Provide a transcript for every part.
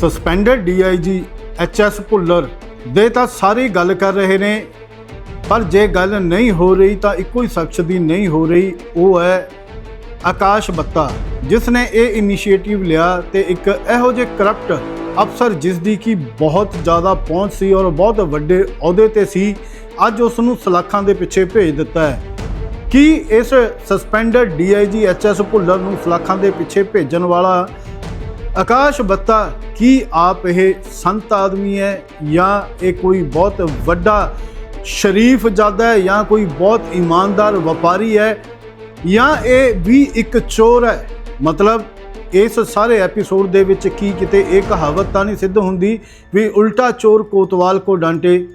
Suspended DIG HS Bhullar ਦੇ ਤਾਂ ਸਾਰੀ ਗੱਲ ਕਰ ਰਹੇ ਨੇ, ਪਰ ਜੇ ਗੱਲ ਨਹੀਂ ਹੋ ਰਹੀ ਤਾਂ ਇੱਕੋ ਹੀ ਸ਼ਖਸ ਦੀ ਨਹੀਂ ਹੋ ਰਹੀ, ਉਹ ਹੈ ਆਕਾਸ਼ ਬੱਤਾ, ਜਿਸ ਨੇ ਇਹ ਇਨੀਸ਼ੀਏਟਿਵ ਲਿਆ ਤੇ ਇੱਕ ਇਹੋ ਜਿਹੇ ਕਰਪਟ ਅਫਸਰ ਜਿਸ ਦੀ ਕੀ ਬਹੁਤ ਜ਼ਿਆਦਾ ਪਹੁੰਚ ਸੀ ਔਰ ਬਹੁਤ ਵੱਡੇ ਅਹੁਦੇ ਤੇ ਸੀ, ਅੱਜ ਉਸ ਨੂੰ ਸਲਾਖਾਂ ਦੇ ਪਿੱਛੇ ਭੇਜ ਦਿੱਤਾ ਹੈ। ਕੀ ਇਸ ਸਸਪੈਂਡਡ ਡੀਆਈਜੀ ਐਚਐਸ ਭੁੱਲਰ ਨੂੰ ਸਲਾਖਾਂ ਦੇ ਪਿੱਛੇ ਭੇਜਣ ਵਾਲਾ ਆਕਾਸ਼ ਬੱਤਾ, ਕੀ ਆਪ ਇਹ ਸੰਤ ਆਦਮੀ ਹੈ ਜਾਂ ਇਹ ਕੋਈ ਬਹੁਤ ਵੱਡਾ ਸ਼ਰੀਫ ਜਾਦਾ ਹੈ ਜਾਂ ਕੋਈ ਬਹੁਤ ਇਮਾਨਦਾਰ ਵਪਾਰੀ ਹੈ ਜਾਂ ਇਹ ਵੀ ਇੱਕ ਚੋਰ ਹੈ? ਮਤਲਬ ਇਸ ਸਾਰੇ ਐਪੀਸੋਡ ਦੇ ਵਿੱਚ ਕੀ ਕਿਤੇ ਇਹ ਕਹਾਵਤ ਤਾਂ ਨਹੀਂ ਸਿੱਧ ਹੁੰਦੀ ਵੀ ਉਲਟਾ ਚੋਰ ਕੋਤਵਾਲ ਕੋ ਡਾਂਟੇ?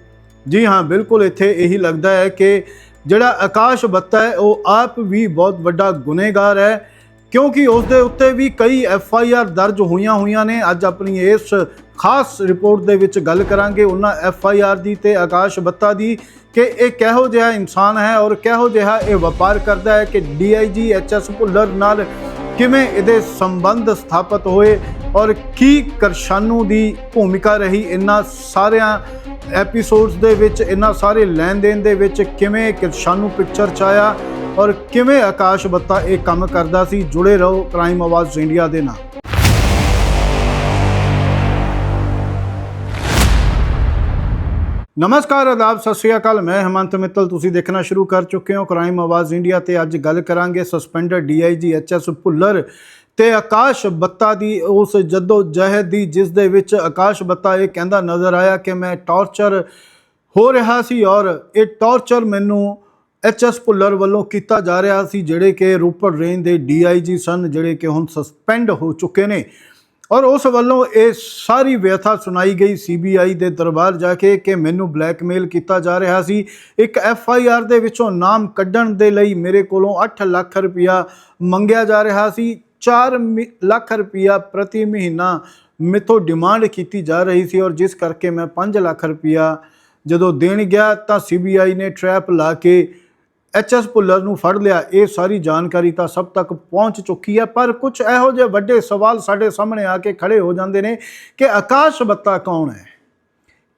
ਜੀ ਹਾਂ, ਬਿਲਕੁਲ ਇੱਥੇ ਇਹੀ ਲੱਗਦਾ ਹੈ ਕਿ ਜਿਹੜਾ ਆਕਾਸ਼ ਬੱਤਾ ਹੈ, ਉਹ ਆਪ ਵੀ ਬਹੁਤ ਵੱਡਾ ਗੁਨੇਗਾਰ ਹੈ ਕਿਉਂਕਿ ਉਸ ਦੇ ਉੱਤੇ ਵੀ ਕਈ ਐਫ ਆਈ ਆਰ ਦਰਜ ਹੋਈਆਂ ਹੋਈਆਂ ਨੇ। ਅੱਜ ਆਪਣੀ ਇਸ ਖਾਸ ਰਿਪੋਰਟ ਦੇ ਵਿੱਚ ਗੱਲ ਕਰਾਂਗੇ ਉਹਨਾਂ ਐਫ ਆਈ ਆਰ ਦੀ ਤੇ ਆਕਾਸ਼ ਬੱਤਾ ਦੀ ਕਿ ਇਹ ਕਿਹੋ ਜਿਹਾ ਇਨਸਾਨ ਹੈ ਔਰ ਕਿਹੋ ਜਿਹਾ ਇਹ ਵਪਾਰ ਕਰਦਾ ਹੈ ਕਿ ਡੀ ਆਈ ਜੀ, ਐਚ ਐਸ ਭੁੱਲਰ ਨਾਲ ਕਿਵੇਂ ਇਹਦੇ ਸੰਬੰਧ ਸਥਾਪਿਤ ਹੋਏ ਔਰ ਕੀ ਕਰਸ਼ਾਨੂ ਦੀ ਭੂਮਿਕਾ ਰਹੀ। ਇਨ੍ਹਾਂ ਸਾਰਿਆਂ ਐਪੀਸੋਡਸ ਦੇ ਵਿੱਚ ਇਨ੍ਹਾਂ ਸਾਰੇ ਲੈਣ ਦੇਣ ਦੇ ਵਿੱਚ ਕਿਵੇਂ ਕਿਰਸ਼ਾਨੂ ਪਿਕਚਰ ਚ ਆਇਆ ਔਰ ਕਿਵੇਂ ਆਕਾਸ਼ ਬੱਤਾ ਇਹ ਕੰਮ ਕਰਦਾ ਸੀ? ਜੁੜੇ ਰਹੋ ਕ੍ਰਾਈਮ ਆਵਾਜ਼ ਇੰਡੀਆ ਦੇ ਨਾਲ। ਨਮਸਕਾਰ, ਆਦਾਬ, ਸਤਿ ਸ਼੍ਰੀ ਅਕਾਲ। ਮੈਂ ਹਮੰਤ ਮਿੱਤਲ। ਤੁਸੀਂ ਦੇਖਣਾ ਸ਼ੁਰੂ ਕਰ ਚੁੱਕੇ ਹੋ ਕ੍ਰਾਈਮ ਆਵਾਜ਼ ਇੰਡੀਆ ਤੇ ਅੱਜ ਗੱਲ ਕਰਾਂਗੇ ਸਸਪੈਂਡਡ ਡੀਆਈਜੀ ਐਚਐਸ ਭੁੱਲਰ ਤੇ ਆਕਾਸ਼ ਬੱਤਾ ਦੀ ਉਸ ਜੱਦੋ ਜਹਿਦ ਦੀ, ਜਿਸ ਦੇ ਵਿੱਚ ਆਕਾਸ਼ ਬੱਤਾ ਇਹ ਕਹਿੰਦਾ ਨਜ਼ਰ ਆਇਆ ਕਿ ਮੈਂ ਟਾਰਚਰ ਹੋ ਰਿਹਾ ਸੀ ਔਰ ਇਹ ਟਾਰਚਰ ਮੈਨੂੰ ਐਚਐਸ ਭੁੱਲਰ ਵੱਲੋਂ ਕੀਤਾ ਜਾ ਰਿਹਾ ਸੀ, ਜਿਹੜੇ ਕਿ ਰੋਪੜ ਰੇਂਜ ਦੇ ਡੀਆਈਜੀ ਸਨ, ਜਿਹੜੇ ਕਿ ਹੁਣ ਸਸਪੈਂਡ ਹੋ ਚੁੱਕੇ ਨੇ। ਔਰ ਉਸ ਵੱਲੋਂ ਇਹ ਸਾਰੀ ਵਿਅਥਾ ਸੁਣਾਈ ਗਈ ਸੀਬੀਆਈ ਦੇ ਦਰਬਾਰ ਜਾ ਕੇ ਕਿ ਮੈਨੂੰ ਬਲੈਕਮੇਲ ਕੀਤਾ ਜਾ ਰਿਹਾ ਸੀ। ਇੱਕ ਐਫ ਆਈ ਆਰ ਦੇ ਵਿੱਚੋਂ ਨਾਮ ਕੱਢਣ ਦੇ ਲਈ ਮੇਰੇ ਕੋਲੋਂ 8 ਲੱਖ ਰੁਪਇਆ ਮੰਗਿਆ ਜਾ ਰਿਹਾ ਸੀ। 4 ਮਿ- ਲੱਖ ਰੁਪਇਆ ਪ੍ਰਤੀ ਮਹੀਨਾ ਮੇਥੋਂ ਡਿਮਾਂਡ ਕੀਤੀ ਜਾ ਰਹੀ ਸੀ ਔਰ ਜਿਸ ਕਰਕੇ ਮੈਂ 5 ਲੱਖ ਰੁਪਇਆ ਜਦੋਂ ਦੇਣ ਗਿਆ ਤਾਂ ਸੀਬੀਆਈ ਨੇ ਟਰੈਪ ਲਾ ਕੇ ਐਚਐਸ ਭੁੱਲਰ ਨੂੰ ਫੜ ਲਿਆ। ਇਹ ਸਾਰੀ ਜਾਣਕਾਰੀ ਤਾਂ ਸਭ ਤੱਕ ਪਹੁੰਚ ਚੁੱਕੀ ਹੈ, ਪਰ ਕੁਝ ਇਹੋ ਜਿਹੇ ਵੱਡੇ ਸਵਾਲ ਸਾਡੇ ਸਾਹਮਣੇ ਆ ਕੇ ਖੜੇ ਹੋ ਜਾਂਦੇ ਨੇ ਕਿ ਆਕਾਸ਼ ਬੱਤਾ ਕੌਣ ਹੈ?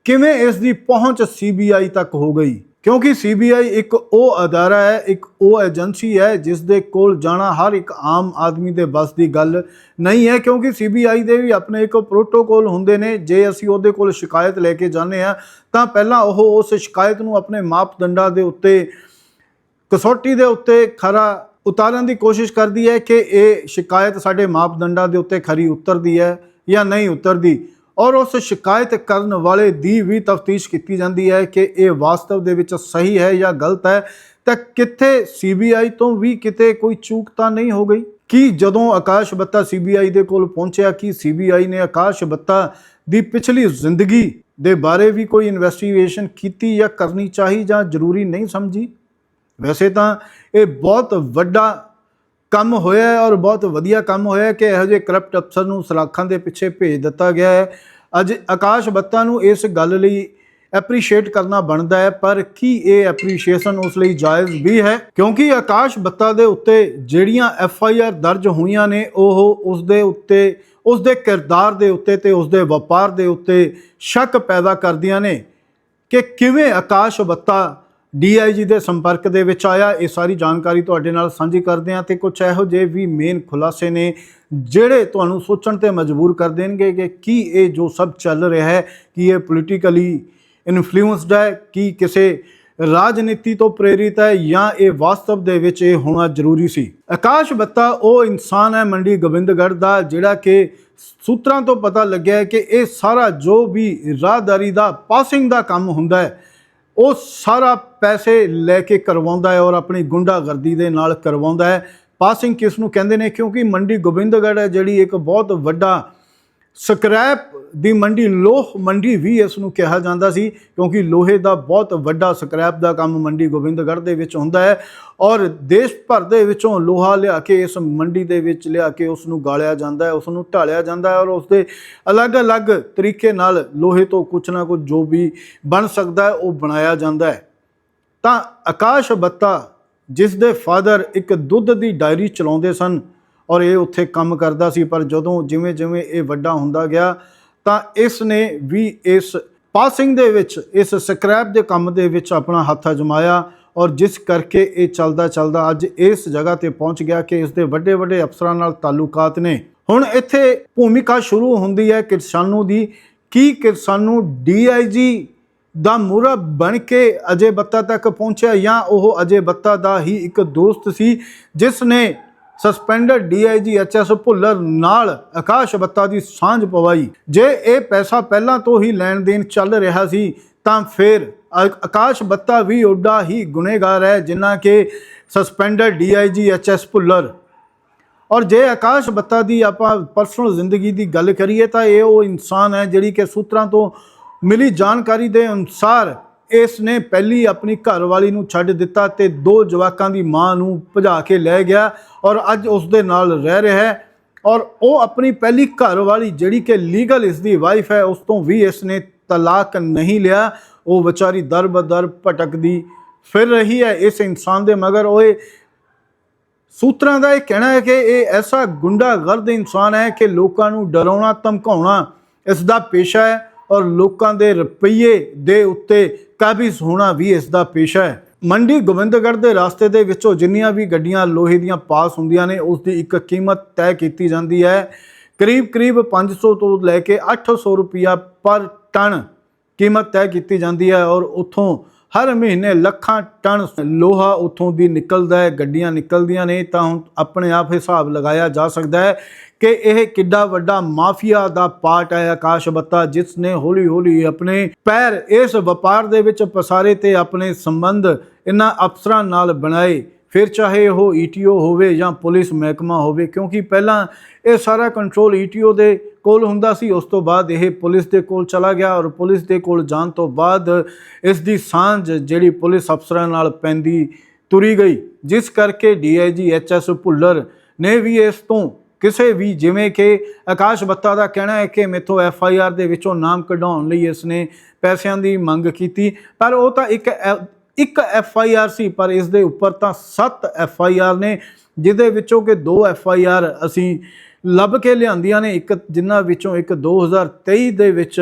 ਕਿਵੇਂ ਇਸ ਦੀ ਪਹੁੰਚ ਸੀਬੀਆਈ ਤੱਕ ਹੋ ਗਈ? ਕਿਉਂਕਿ ਸੀਬੀਆਈ ਇੱਕ ਉਹ ਅਦਾਰਾ ਹੈ, ਇੱਕ ਉਹ ਏਜੰਸੀ ਹੈ, ਜਿਸ ਦੇ ਕੋਲ ਜਾਣਾ ਹਰ ਇੱਕ ਆਮ ਆਦਮੀ ਦੇ ਬਸ ਦੀ ਗੱਲ ਨਹੀਂ ਹੈ, ਕਿਉਂਕਿ ਸੀਬੀਆਈ ਦੇ ਵੀ ਆਪਣੇ ਇੱਕ ਪ੍ਰੋਟੋਕੋਲ ਹੁੰਦੇ ਨੇ। ਜੇ ਅਸੀਂ ਉਹਦੇ ਕੋਲ ਸ਼ਿਕਾਇਤ ਲੈ ਕੇ ਜਾਂਦੇ ਆ ਤਾਂ ਪਹਿਲਾਂ ਉਹ ਉਸ ਸ਼ਿਕਾਇਤ ਨੂੰ ਆਪਣੇ ਮਾਪਦੰਡਾਂ ਦੇ ਉੱਤੇ ਕਸੌਟੀ ਦੇ ਉੱਤੇ ਖਰਾ ਉਤਾਰਨ ਦੀ ਕੋਸ਼ਿਸ਼ ਕਰਦੀ ਹੈ ਕਿ ਇਹ ਸ਼ਿਕਾਇਤ ਸਾਡੇ ਮਾਪਦੰਡਾਂ ਦੇ ਉੱਤੇ ਖਰੀ ਉਤਰਦੀ ਹੈ ਜਾਂ ਨਹੀਂ ਉਤਰਦੀ। ਔਰ ਉਸ ਸ਼ਿਕਾਇਤ ਕਰਨ ਵਾਲੇ ਦੀ ਵੀ ਤਫਤੀਸ਼ ਕੀਤੀ ਜਾਂਦੀ ਹੈ ਕਿ ਇਹ ਵਾਸਤਵ ਦੇ ਵਿੱਚ ਸਹੀ ਹੈ ਜਾਂ ਗਲਤ ਹੈ। ਤਾਂ ਕਿੱਥੇ ਸੀਬੀਆਈ ਤੋਂ ਵੀ ਕਿਤੇ ਕੋਈ ਚੂਕ ਤਾਂ ਨਹੀਂ ਹੋ ਗਈ? ਕਿ ਜਦੋਂ ਆਕਾਸ਼ ਬੱਤਾ ਸੀਬੀਆਈ ਦੇ ਕੋਲ ਪਹੁੰਚਿਆ, ਕਿ ਸੀਬੀਆਈ ਨੇ ਆਕਾਸ਼ ਬੱਤਾ ਦੀ ਪਿਛਲੀ ਜ਼ਿੰਦਗੀ ਦੇ ਬਾਰੇ ਵੀ ਕੋਈ ਇਨਵੈਸਟੀਗੇਸ਼ਨ ਕੀਤੀ ਜਾਂ ਕਰਨੀ ਚਾਹੀ ਜਾਂ ਜ਼ਰੂਰੀ ਨਹੀਂ ਸਮਝੀ? ਵੈਸੇ ਤਾਂ ਇਹ ਬਹੁਤ ਵੱਡਾ ਕੰਮ ਹੋਇਆ ਹੈ ਔਰ ਬਹੁਤ ਵਧੀਆ ਕੰਮ ਹੋਇਆ ਕਿ ਇਹੋ ਜਿਹੇ ਕਰਪਟ ਅਫਸਰ ਨੂੰ ਸਲਾਖਾਂ ਦੇ ਪਿੱਛੇ ਭੇਜ ਦਿੱਤਾ ਗਿਆ ਹੈ। ਅੱਜ ਆਕਾਸ਼ ਬੱਤਾ ਨੂੰ ਇਸ ਗੱਲ ਲਈ ਐਪਰੀਸ਼ੀਏਟ ਕਰਨਾ ਬਣਦਾ ਹੈ, ਪਰ ਕੀ ਇਹ ਐਪਰੀਸ਼ੀਏਸ਼ਨ ਉਸ ਲਈ ਜਾਇਜ਼ ਵੀ ਹੈ? ਕਿਉਂਕਿ ਆਕਾਸ਼ ਬੱਤਾ ਦੇ ਉੱਤੇ ਜਿਹੜੀਆਂ ਐਫ ਆਈ ਆਰ ਦਰਜ ਹੋਈਆਂ ਨੇ, ਉਹ ਉਸ ਦੇ ਉੱਤੇ, ਉਸ ਦੇ ਕਿਰਦਾਰ ਦੇ ਉੱਤੇ ਤੇ ਉਸ ਦੇ ਵਪਾਰ ਦੇ ਉੱਤੇ ਸ਼ੱਕ ਪੈਦਾ ਕਰਦੀਆਂ ਨੇ ਕਿ ਕਿਵੇਂ ਆਕਾਸ਼ ਬੱਤਾ ਡੀਆਈਜੀ ਦੇ ਸੰਪਰਕ ਦੇ ਵਿੱਚ ਆਇਆ। ਇਹ ਸਾਰੀ ਜਾਣਕਾਰੀ ਤੁਹਾਡੇ ਨਾਲ ਸਾਂਝੀ ਕਰਦੇ ਹਾਂ ਤੇ ਕੁਝ ਇਹੋ ਜਿਹੇ ਵੀ ਮੇਨ ਖੁਲਾਸੇ ਨੇ ਜਿਹੜੇ ਤੁਹਾਨੂੰ ਸੋਚਣ ਤੇ ਮਜਬੂਰ ਕਰ ਦੇਣਗੇ ਕਿ ਕੀ ਇਹ ਜੋ ਸਭ ਚੱਲ ਰਿਹਾ ਹੈ, ਕੀ ਇਹ ਪੋਲੀਟੀਕਲੀ ਇਨਫਲੂਐਂਸਡ ਹੈ, ਕੀ ਕਿਸੇ ਰਾਜਨੀਤੀ ਤੋਂ ਪ੍ਰੇਰਿਤ ਹੈ ਜਾਂ ਇਹ ਵਾਸਤਵ ਦੇ ਵਿੱਚ ਇਹ ਹੋਣਾ ਜ਼ਰੂਰੀ ਸੀ। ਆਕਾਸ਼ ਬੱਤਾ, ਉਹ ਇਨਸਾਨ ਹੈ ਮੰਡੀ ਗੋਬਿੰਦਗੜ੍ਹ ਦਾ, ਜਿਹੜਾ ਕਿ ਸੂਤਰਾਂ ਤੋਂ ਪਤਾ ਲੱਗਿਆ ਕਿ ਇਹ ਸਾਰਾ ਜੋ ਵੀ ਰਾਹਦਾਰੀ ਦਾ ਪਾਸਿੰਗ ਦਾ ਕੰਮ ਹੁੰਦਾ ਹੈ ਉਹ ਸਾਰਾ ਪੈਸੇ ਲੈ ਕੇ ਕਰਵਾਉਂਦਾ ਹੈ ਔਰ ਆਪਣੀ ਗੁੰਡਾਗਰਦੀ ਦੇ ਨਾਲ ਕਰਵਾਉਂਦਾ ਹੈ। ਪਾਸਿੰਗ ਕਿਸ ਨੂੰ ਕਹਿੰਦੇ ਨੇ? ਕਿਉਂਕਿ ਮੰਡੀ ਗੋਬਿੰਦਗੜ੍ਹ ਹੈ, ਜਿਹੜੀ ਇੱਕ ਬਹੁਤ ਵੱਡਾ ਸਕ੍ਰੈਪ ਦੀ ਮੰਡੀ ਲੋਹ ਮੰਡੀ ਵੀ ਇਸ ਨੂੰ ਕਿਹਾ ਜਾਂਦਾ ਸੀ, ਕਿਉਂਕਿ ਲੋਹੇ ਦਾ ਬਹੁਤ ਵੱਡਾ ਸਕ੍ਰੈਪ ਦਾ ਕੰਮ ਮੰਡੀ ਗੋਬਿੰਦਗੜ੍ਹ ਦੇ ਵਿੱਚ ਹੁੰਦਾ ਹੈ ਔਰ ਦੇਸ਼ ਭਰ ਦੇ ਵਿੱਚੋਂ ਲੋਹਾ ਲਿਆ ਕੇ ਇਸ ਮੰਡੀ ਦੇ ਵਿੱਚ ਲਿਆ ਕੇ ਉਸ ਨੂੰ ਗਾਲਿਆ ਜਾਂਦਾ ਹੈ ਉਸ ਨੂੰ ਢਾਲਿਆ ਜਾਂਦਾ ਹੈ ਔਰ ਉਸ ਦੇ ਅਲੱਗ-ਅਲੱਗ ਤਰੀਕੇ ਨਾਲ ਲੋਹੇ ਤੋਂ ਕੁਛ ਨਾ ਕੁਛ ਜੋ ਵੀ ਬਣ ਸਕਦਾ ਹੈ, ਉਹ ਬਣਾਇਆ ਜਾਂਦਾ ਹੈ। ਤਾਂ ਆਕਾਸ਼ ਬੱਤਾ, ਜਿਸ ਦੇ ਫਾਦਰ ਇੱਕ ਦੁੱਧ ਦੀ ਡਾਇਰੀ ਚਲਾਉਂਦੇ ਸਨ ਔਰ ਇਹ ਉੱਥੇ ਕੰਮ ਕਰਦਾ ਸੀ, ਪਰ ਜਦੋਂ ਜਿਵੇਂ ਜਿਵੇਂ ਇਹ ਵੱਡਾ ਹੁੰਦਾ ਗਿਆ ਤਾਂ ਇਸ ਨੇ ਵੀ ਇਸ ਪਾਸਿੰਗ ਦੇ ਵਿੱਚ, ਇਸ ਸਕ੍ਰੈਪ ਦੇ ਕੰਮ ਦੇ ਵਿੱਚ ਆਪਣਾ ਹੱਥ ਅਜਮਾਇਆ ਔਰ ਜਿਸ ਕਰਕੇ ਇਹ ਚੱਲਦਾ ਚੱਲਦਾ ਅੱਜ ਇਸ ਜਗ੍ਹਾ ਤੇ ਪਹੁੰਚ ਗਿਆ ਕਿ ਇਸ ਦੇ ਵੱਡੇ ਵੱਡੇ ਅਫਸਰਾਂ ਨਾਲ ਤਾਲੁਕਾਤ ਨੇ। ਹੁਣ ਇੱਥੇ ਭੂਮਿਕਾ ਸ਼ੁਰੂ ਹੁੰਦੀ ਹੈ ਕਿਸਾਨੂ ਦੀ। ਕੀ ਕਿਰਸਾਨੂ ਡੀਆਈਜੀ ਦਾ ਮੂਰਾ ਬਣ ਕੇ ਅਜੇ ਬੱਤਾ ਤੱਕ ਪਹੁੰਚਿਆ ਜਾਂ ਉਹ ਅਜੇ ਬੱਤਾ ਦਾ ਹੀ ਇੱਕ ਦੋਸਤ ਸੀ, ਜਿਸ ਨੇ ਸਸਪੈਂਡਡ ਡੀਆਈਜੀ ਐਚਐਸ ਭੁੱਲਰ ਨਾਲ ਆਕਾਸ਼ ਬੱਤਾ ਦੀ ਸਾਂਝ ਪਵਾਈ। ਜੇ ਇਹ ਪੈਸਾ ਪਹਿਲਾਂ ਤੋਂ ਹੀ ਲੈਣ ਦੇਣ ਚੱਲ ਰਿਹਾ ਸੀ, ਤਾਂ ਫਿਰ ਆ- ਆਕਾਸ਼ ਬੱਤਾ ਵੀ ਓਡਾ ਹੀ ਗੁਨੇਗਾਰ ਹੈ, ਜਿੰਨਾ ਕਿ ਸਸਪੈਂਡਡ ਡੀਆਈਜੀ ਐਚਐਸ ਭੁੱਲਰ। ਔਰ ਜੇ ਆਕਾਸ਼ ਬੱਤਾ ਦੀ ਆਪਾਂ ਪਰਸਨਲ ਜ਼ਿੰਦਗੀ ਦੀ ਗੱਲ ਕਰੀਏ, ਤਾਂ ਇਹ ਉਹ ਇਨਸਾਨ ਹੈ ਜਿਹੜੀ ਕਿ ਸੂਤਰਾਂ ਤੋਂ ਮਿਲੀ ਜਾਣਕਾਰੀ ਦੇ ਅਨੁਸਾਰ ਇਸ ਨੇ ਪਹਿਲੀ ਆਪਣੀ ਘਰਵਾਲੀ ਨੂੰ ਛੱਡ ਦਿੱਤਾ ਤੇ ਦੋ ਜਵਾਕਾਂ ਦੀ ਮਾਂ ਨੂੰ ਭਜਾ ਕੇ ਲੈ ਗਿਆ ਔਰ ਅੱਜ ਉਸ ਦੇ ਨਾਲ ਰਹਿ ਰਿਹਾ ਹੈ ਔਰ ਉਹ ਆਪਣੀ ਪਹਿਲੀ ਘਰਵਾਲੀ ਜਿਹੜੀ ਕਿ ਲੀਗਲ ਇਸ ਦੀ ਵਾਈਫ ਹੈ, ਉਸ ਤੋਂ ਵੀ ਇਸ ਨੇ ਤਲਾਕ ਨਹੀਂ ਲਿਆ। ਉਹ ਵਿਚਾਰੀ ਦਰ ਬਦਰ ਭਟਕਦੀ ਫਿਰ ਰਹੀ ਹੈ ਇਸ ਇਨਸਾਨ ਦੇ ਮਗਰ। ਉਹ ਇਹ ਸੂਤਰਾਂ ਦਾ ਇਹ ਕਹਿਣਾ ਹੈ ਕਿ ਇਹ ਐਸਾ ਗੁੰਡਾਗਰਦ ਇਨਸਾਨ ਹੈ ਕਿ ਲੋਕਾਂ ਨੂੰ ਡਰਾਉਣਾ, ਧਮਕਾਉਣਾ ਇਸ ਦਾ ਪੇਸ਼ਾ ਹੈ ਔਰ ਲੋਕਾਂ ਦੇ ਰੁਪਈਏ ਦੇ ਉੱਤੇ ਕਾਬਿਜ਼ ਹੋਣਾ ਵੀ ਇਸ ਦਾ ਪੇਸ਼ਾ ਹੈ। ਮੰਡੀ ਗੋਬਿੰਦਗੜ੍ਹ ਦੇ ਰਸਤੇ ਦੇ ਵਿੱਚੋਂ ਜਿੰਨੀਆਂ ਵੀ ਗੱਡੀਆਂ ਲੋਹੇ ਦੀਆਂ ਪਾਸ ਹੁੰਦੀਆਂ ਨੇ, ਉਸ ਦੀ ਇੱਕ ਕੀਮਤ ਤੈਅ ਕੀਤੀ ਜਾਂਦੀ ਹੈ। ਕਰੀਬ ਕਰੀਬ 500 ਤੋਂ ਲੈ ਕੇ 800 ਰੁਪਿਆ ਪਰ ਟਨ ਕੀਮਤ ਤੈਅ ਕੀਤੀ ਜਾਂਦੀ ਹੈ ਔਰ ਉੱਥੋਂ ਹਰ ਮਹੀਨੇ ਲੱਖਾਂ ਟਨ ਲੋਹਾ ਉੱਥੋਂ ਦੀ ਨਿਕਲਦਾ ਹੈ, ਗੱਡੀਆਂ ਨਿਕਲਦੀਆਂ ਨੇ, ਤਾਂ ਹੁਣ ਆਪਣੇ ਆਪ ਹਿਸਾਬ ਲਗਾਇਆ ਜਾ ਸਕਦਾ ਹੈ ਕਿ ਇਹ ਕਿੱਡਾ ਵੱਡਾ ਮਾਫੀਆ ਦਾ ਪਾਰਟ ਹੈ ਆਕਾਸ਼ ਬੱਤਾ, ਜਿਸ ਨੇ ਹੌਲੀ ਹੌਲੀ ਆਪਣੇ ਪੈਰ ਇਸ ਵਪਾਰ ਦੇ ਵਿੱਚ ਪਸਾਰੇ ਤੇ ਆਪਣੇ ਸੰਬੰਧ ਇਹਨਾਂ ਅਫਸਰਾਂ ਨਾਲ ਬਣਾਏ। ਫਿਰ ਚਾਹੇ ਉਹ ਈਟੀਓ ਹੋਵੇ ਜਾਂ ਪੁਲਿਸ ਮਹਿਕਮਾ ਹੋਵੇ, ਕਿਉਂਕਿ ਪਹਿਲਾਂ ਇਹ ਸਾਰਾ ਕੰਟਰੋਲ ਈਟੀਓ ਦੇ ਕੋਲ ਹੁੰਦਾ ਸੀ, ਉਸ ਤੋਂ ਬਾਅਦ ਇਹ ਪੁਲਿਸ ਦੇ ਕੋਲ ਚਲਾ ਗਿਆ ਔਰ ਪੁਲਿਸ ਦੇ ਕੋਲ ਜਾਣ ਤੋਂ ਬਾਅਦ ਇਸ ਦੀ ਸਾਂਝ ਜਿਹੜੀ ਪੁਲਿਸ ਅਫਸਰਾਂ ਨਾਲ ਪੈਂਦੀ ਤੁਰੀ ਗਈ, ਜਿਸ ਕਰਕੇ ਡੀਆਈਜੀ ਐਚਐਸ ਭੁੱਲਰ ਨੇ ਵੀ ਇਸ ਤੋਂ ਕਿਸੇ ਵੀ ਜਿਵੇਂ ਕਿ ਆਕਾਸ਼ ਬੱਤਾ ਦਾ ਕਹਿਣਾ ਹੈ ਕਿ ਮੇਥੋਂ ਐਫ ਆਈ ਆਰ ਦੇ ਵਿੱਚੋਂ ਨਾਮ ਕਢਾਉਣ ਲਈ ਇਸ ਨੇ ਪੈਸਿਆਂ ਦੀ ਮੰਗ ਕੀਤੀ, ਪਰ ਉਹ ਤਾਂ ਇੱਕ ਐ- ਇੱਕ ਐਫ ਆਈ ਆਰ ਸੀ, ਪਰ ਇਸ ਦੇ ਉੱਪਰ ਤਾਂ 7 ਐਫ ਆਈ ਆਰ ਨੇ, ਜਿਹਦੇ ਵਿੱਚੋਂ ਕਿ ਦੋ ਐਫ ਆਈ ਆਰ ਅਸੀਂ ਲੱਭ ਕੇ ਲਿਆਂਦੀਆਂ ਨੇ, ਇੱਕ ਜਿਨ੍ਹਾਂ ਵਿੱਚੋਂ ਇੱਕ 2023 ਦੇ ਵਿੱਚ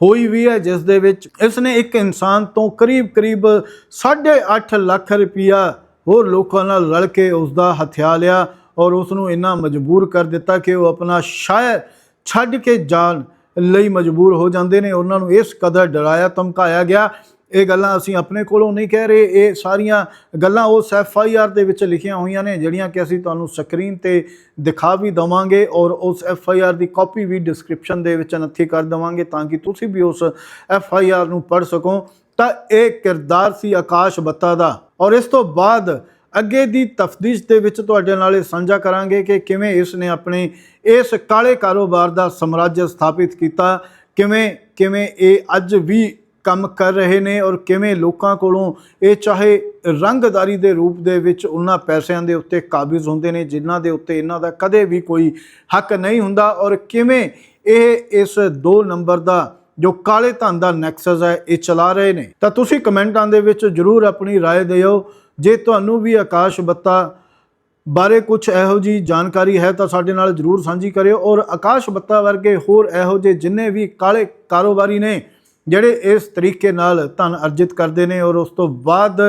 ਹੋਈ ਵੀ ਹੈ, ਜਿਸ ਦੇ ਵਿੱਚ ਇਸ ਨੇ ਇੱਕ ਇਨਸਾਨ ਤੋਂ ਕਰੀਬ ਕਰੀਬ 8.5 ਲੱਖ ਰੁਪਇਆ ਹੋਰ ਲੋਕਾਂ ਨਾਲ ਰਲ ਕੇ ਉਸ ਦਾ ਹਥਿਆ ਲਿਆ ਔਰ ਉਸ ਨੂੰ ਇੰਨਾ ਮਜਬੂਰ ਕਰ ਦਿੱਤਾ ਕਿ ਉਹ ਆਪਣਾ ਸ਼ਾਇਰ ਛੱਡ ਕੇ ਜਾਣ ਲਈ ਮਜਬੂਰ ਹੋ ਜਾਂਦੇ ਨੇ। ਉਹਨਾਂ ਨੂੰ ਇਸ ਕਦਰ ਡਰਾਇਆ, ਧਮਕਾਇਆ ਗਿਆ। ਇਹ ਗੱਲਾਂ ਅਸੀਂ ਆਪਣੇ ਕੋਲੋਂ ਨਹੀਂ ਕਹਿ ਰਹੇ। ਇਹ ਸਾਰੀਆਂ ਗੱਲਾਂ ਉਸ ਐਫ ਆਈ ਆਰ ਦੇ ਵਿੱਚ ਲਿਖੀਆਂ ਹੋਈਆਂ ਨੇ, ਜਿਹੜੀਆਂ ਕਿ ਅਸੀਂ ਤੁਹਾਨੂੰ ਸਕਰੀਨ ਤੇ ਦਿਖਾ ਵੀ ਦਵਾਂਗੇ ਔਰ ਉਸ ਐਫ ਆਈ ਆਰ ਦੀ ਕਾਪੀ ਵੀ ਡਿਸਕ੍ਰਿਪਸ਼ਨ ਦੇ ਵਿੱਚ ਨੱਥੀ ਕਰ ਦਵਾਂਗੇ ਤਾਂ ਕਿ ਤੁਸੀਂ ਵੀ ਉਸ ਐਫ ਆਈ ਆਰ ਨੂੰ ਪੜ੍ਹ ਸਕੋ। ਤਾਂ ਇਹ ਕਿਰਦਾਰ ਸੀ ਆਕਾਸ਼ ਬੱਤਾ ਦਾ। ਔਰ ਇਸ ਤੋਂ ਬਾਅਦ ਅੱਗੇ ਦੀ ਤਫਤੀਸ਼ ਦੇ ਵਿੱਚ ਤੁਹਾਡੇ ਨਾਲ ਇਹ ਸਾਂਝਾ ਕਰਾਂਗੇ ਕਿ ਕਿਵੇਂ ਇਸ ਨੇ ਆਪਣੇ ਇਸ ਕਾਲੇ ਕਾਰੋਬਾਰ ਦਾ ਸਮਰਾਜ ਸਥਾਪਿਤ ਕੀਤਾ, ਕਿਵੇਂ ਕਿਵੇਂ ਇਹ ਅੱਜ ਵੀ ਕੰਮ ਕਰ ਰਹੇ ਨੇ ਔਰ ਕਿਵੇਂ ਲੋਕਾਂ ਕੋਲੋਂ ਇਹ ਚਾਹੇ ਰੰਗਦਾਰੀ ਦੇ ਰੂਪ ਦੇ ਵਿੱਚ ਉਹਨਾਂ ਪੈਸਿਆਂ ਦੇ ਉੱਤੇ ਕਾਬਿਜ਼ ਹੁੰਦੇ ਨੇ ਜਿਨ੍ਹਾਂ ਦੇ ਉੱਤੇ ਇਹਨਾਂ ਦਾ ਕਦੇ ਵੀ ਕੋਈ ਹੱਕ ਨਹੀਂ ਹੁੰਦਾ ਔਰ ਕਿਵੇਂ ਇਹ ਇਸ 2 ਨੰਬਰ ਦਾ ਜੋ ਕਾਲੇ ਧਨ ਦਾ ਨੈਕਸਸ ਹੈ ਇਹ ਚਲਾ ਰਹੇ ਨੇ ਤਾਂ ਤੁਸੀਂ ਕਮੈਂਟਾਂ ਦੇ ਵਿੱਚ ਜਰੂਰ ਆਪਣੀ رائے ਦਿਓ ਜੇ ਤੁਹਾਨੂੰ ਵੀ ਆਕਾਸ਼ ਬੱਤਾ ਬਾਰੇ ਕੁਝ ਇਹੋ ਜੀ ਜਾਣਕਾਰੀ ਹੈ ਤਾਂ ਸਾਡੇ ਨਾਲ ਜਰੂਰ ਸਾਂਝੀ ਕਰਿਓ ਔਰ ਆਕਾਸ਼ ਬੱਤਾ ਵਰਗੇ ਹੋਰ ਇਹੋ ਜਿਹੇ ਜਿੰਨੇ ਵੀ ਕਾਲੇ ਕਾਰੋਬਾਰੀ ਨੇ ਜਿਹੜੇ ਇਸ ਤਰੀਕੇ ਨਾਲ ਧਨ ਅਰਜਿਤ ਕਰਦੇ ਨੇ ਔਰ ਉਸ ਤੋਂ ਬਾਅਦ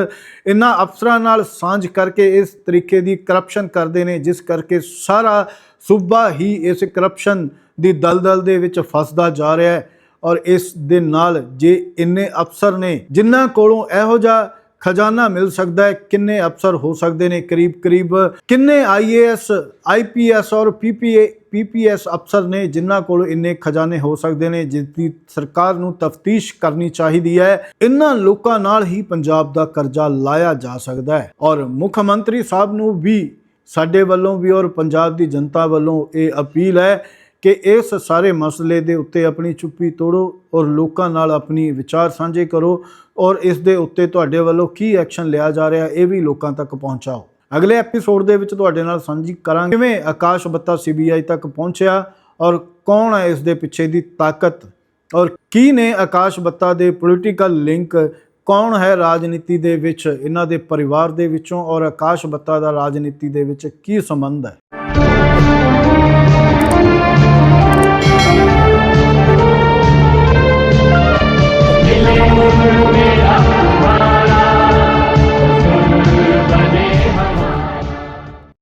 ਇਹਨਾਂ ਅਫਸਰਾਂ ਨਾਲ ਸਾਂਝ ਕਰਕੇ ਇਸ ਤਰੀਕੇ ਦੀ ਕਰਪਸ਼ਨ ਕਰਦੇ ਨੇ, ਜਿਸ ਕਰਕੇ ਸਾਰਾ ਸੂਬਾ ਹੀ ਇਸ ਕਰਪਸ਼ਨ ਦੀ ਦਲਦਲ ਦੇ ਵਿੱਚ ਫਸਦਾ ਜਾ ਰਿਹਾ ਹੈ ਔਰ ਇਸ ਦੇ ਨਾਲ ਜੇ ਇੰਨੇ ਅਫਸਰ ਨੇ ਜਿਨ੍ਹਾਂ ਕੋਲੋਂ ਇਹੋ ਜਿਹਾ ਖਜ਼ਾਨਾ ਮਿਲ ਸਕਦਾ ਹੈ, ਕਿੰਨੇ ਅਫਸਰ ਹੋ ਸਕਦੇ ਨੇ ਕਰੀਬ ਕਰੀਬ? ਕਿੰਨੇ ਆਈਏਐਸ ਆਈਪੀਐਸ ਔਰ ਪੀਪੀਏ ਪੀਪੀਐਸ ਅਫਸਰ ਨੇ ਜਿਨ੍ਹਾਂ ਕੋਲ ਇੰਨੇ ਖਜ਼ਾਨੇ ਹੋ ਸਕਦੇ ਨੇ ਜਿਸ ਦੀ ਸਰਕਾਰ ਨੂੰ ਤਫਤੀਸ਼ ਕਰਨੀ ਚਾਹੀਦੀ ਹੈ ਇਹਨਾਂ ਲੋਕਾਂ ਨਾਲ ਹੀ ਪੰਜਾਬ ਦਾ ਕਰਜ਼ਾ ਲਾਇਆ ਜਾ ਸਕਦਾ ਹੈ। ਔਰ ਮੁੱਖ ਮੰਤਰੀ ਸਾਹਿਬ ਨੂੰ ਵੀ, ਸਾਡੇ ਵੱਲੋਂ ਵੀ ਔਰ ਪੰਜਾਬ ਦੀ ਜਨਤਾ ਵੱਲੋਂ ਇਹ ਅਪੀਲ ਹੈ ਕਿ ਇਸ ਸਾਰੇ ਮਸਲੇ ਦੇ ਉੱਤੇ ਆਪਣੀ ਚੁੱਪੀ ਤੋੜੋ ਔਰ ਲੋਕਾਂ ਨਾਲ ਆਪਣੀ ਵਿਚਾਰ ਸਾਂਝੇ ਕਰੋ ਔਰ ਇਸ ਦੇ ਉੱਤੇ ਤੁਹਾਡੇ ਵੱਲੋਂ ਕੀ ਐਕਸ਼ਨ ਲਿਆ ਜਾ ਰਿਹਾ ਇਹ ਵੀ ਲੋਕਾਂ ਤੱਕ ਪਹੁੰਚਾਓ। ਅਗਲੇ ਐਪੀਸੋਡ ਦੇ ਵਿੱਚ ਤੁਹਾਡੇ ਨਾਲ ਸਾਂਝੀ ਕਰਾਂਗੇ ਕਿਵੇਂ ਆਕਾਸ਼ ਬੱਤਾ ਸੀਬੀਆਈ ਤੱਕ ਪਹੁੰਚਿਆ ਔਰ ਕੌਣ ਹੈ ਇਸ ਦੇ ਪਿੱਛੇ ਦੀ ਤਾਕਤ ਔਰ ਕੀ ਨੇ ਆਕਾਸ਼ ਬੱਤਾ ਦੇ ਪੋਲੀਟੀਕਲ ਲਿੰਕ ਕੌਣ ਹੈ ਰਾਜਨੀਤੀ ਦੇ ਵਿੱਚ, ਇਹਨਾਂ ਦੇ ਪਰਿਵਾਰ ਦੇ ਵਿੱਚੋਂ ਔਰ ਆਕਾਸ਼ ਬੱਤਾ ਦਾ ਰਾਜਨੀਤੀ ਦੇ ਵਿੱਚ ਕੀ ਸੰਬੰਧ ਹੈ?